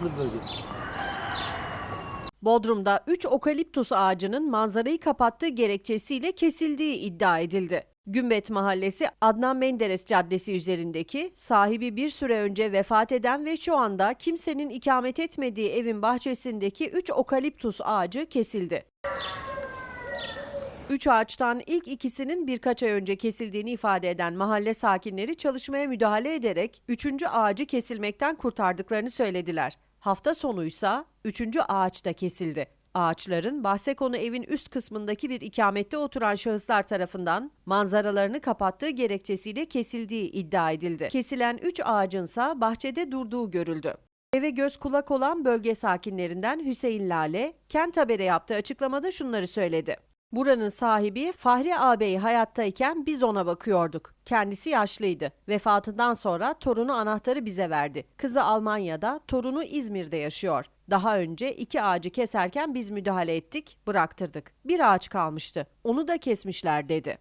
sıkıntılı bir bölge. Bodrum'da 3 okaliptus ağacının manzarayı kapattığı gerekçesiyle kesildiği iddia edildi. Gümbet Mahallesi Adnan Menderes Caddesi üzerindeki sahibi bir süre önce vefat eden ve şu anda kimsenin ikamet etmediği evin bahçesindeki 3 okaliptus ağacı kesildi. Üç ağaçtan ilk ikisinin birkaç ay önce kesildiğini ifade eden mahalle sakinleri çalışmaya müdahale ederek üçüncü ağacı kesilmekten kurtardıklarını söylediler. Hafta sonuysa üçüncü ağaç da kesildi. Ağaçların bahse konu evin üst kısmındaki bir ikamette oturan şahıslar tarafından manzaralarını kapattığı gerekçesiyle kesildiği iddia edildi. Kesilen 3 ağacınsa bahçede durduğu görüldü. Eve göz kulak olan bölge sakinlerinden Hüseyin Lale, Kent Haber'e yaptığı açıklamada şunları söyledi. Buranın sahibi Fahri ağabey hayattayken biz ona bakıyorduk. Kendisi yaşlıydı. Vefatından sonra torunu anahtarı bize verdi. Kızı Almanya'da, torunu İzmir'de yaşıyor. Daha önce iki ağacı keserken biz müdahale ettik, bıraktırdık. Bir ağaç kalmıştı. Onu da kesmişler dedi.